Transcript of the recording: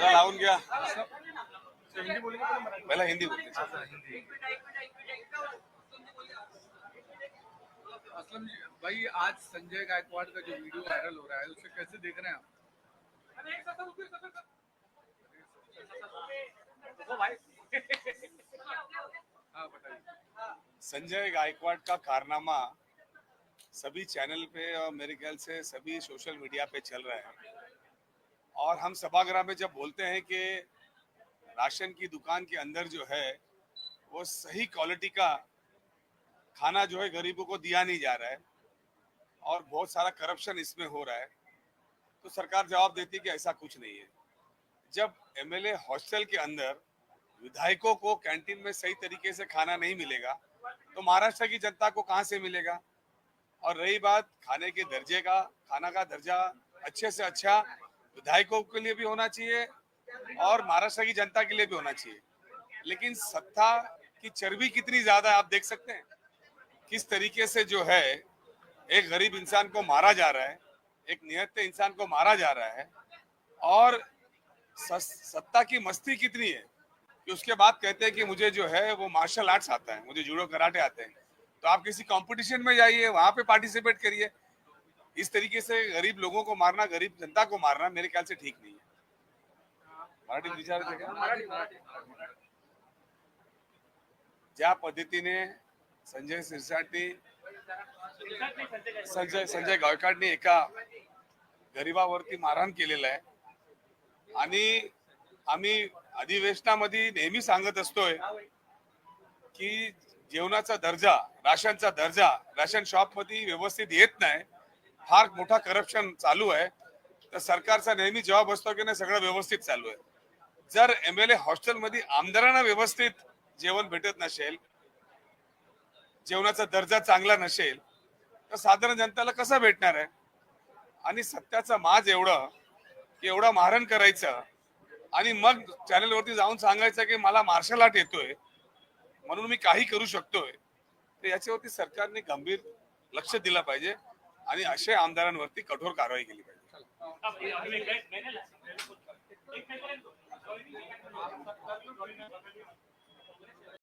लावून घ्या पहिला हिंदी बोलते असलम जी, भाई आज संजय गायकवाड़ का जो वीडियो वायरल हो रहा है उसे कैसे देख रहे हैं आप? हाँ संजय गायकवाड़ का कारनामा सभी चैनल पे और मेरे ख्याल से सभी सोशल मीडिया पे चल रहा है। और हम सभागृह में जब बोलते हैं कि राशन की दुकान के अंदर जो है, वो सही क्वालिटी का खाना जो है गरीबों को दिया नहीं जा रहा है और बहुत सारा करप्शन इसमें हो रहा है तो सरकार जवाब देती है कि ऐसा कुछ नहीं है। जब एमएलए हॉस्टल के अंदर विधायकों को कैंटीन में सही तरीके से खाना नहीं मिलेगा तो महाराष्ट्र की जनता को कहाँ से मिलेगा? और रही बात खाने के दर्जे का, खाना का दर्जा अच्छे से अच्छा विधायकों के लिए भी होना चाहिए और महाराष्ट्र की जनता के लिए भी होना चाहिए। लेकिन सत्ता की चर्बी कितनी ज़्यादा है, आप देख सकते हैं। किस तरीके से जो है, एक गरीब इंसान को मारा जा रहा है, एक निहत्ते इंसान को मारा जा रहा है, और सत्ता की मस्ती कितनी है कि उसके बाद कहते हैं कि मुझे जो है, वो मार्शल आर्ट्स आता है, मुझे जूडो कराटे आते हैं। तो आप किसी कंपटीशन में जाइए, वहाँ पे पार्टिसिपेट करिए। इस तरीके से गरीब लोगों को मारना गरीब जनता को मारना मेरे ख्याल से ठीक नहीं है। मराठीत विचारायचं का ज्या पद्धतीने संजय सिरसाटी संजय संजय गायकवाडने एका गरीबावरती मारहाण केलेलं आहे आणि आम्ही अधिवेशनामध्ये नेहमी सांगत असतोय की जेवणाचा दर्जा राशनचा दर्जा राशन शॉपमध्ये व्यवस्थित येत नाही. फार मोठा करप्शन चालू आहे. तर सरकारचा नेहमी जवाब असतो की नाही सगळं व्यवस्थित चालू आहे. जर एम एल ए हॉस्टेलमध्ये आमदारांना व्यवस्थित जेवण भेटत नसेल जेवणाचा दर्जा चांगला नसेल तर साधारण जनतेला कसं भेटणार आहे? आणि सत्याचा माज एवढं की एवढं मारण करायचं आणि मग चॅनलवरती जाऊन सांगायचं की मला मार्शल आर्ट येतोय म्हणून मी काही करू शकतोय तर याच्यावरती सरकारने गंभीर लक्ष दिलं पाहिजे. आणि अशा आमदारांवरती कठोर कारवाई केली पाहिजे.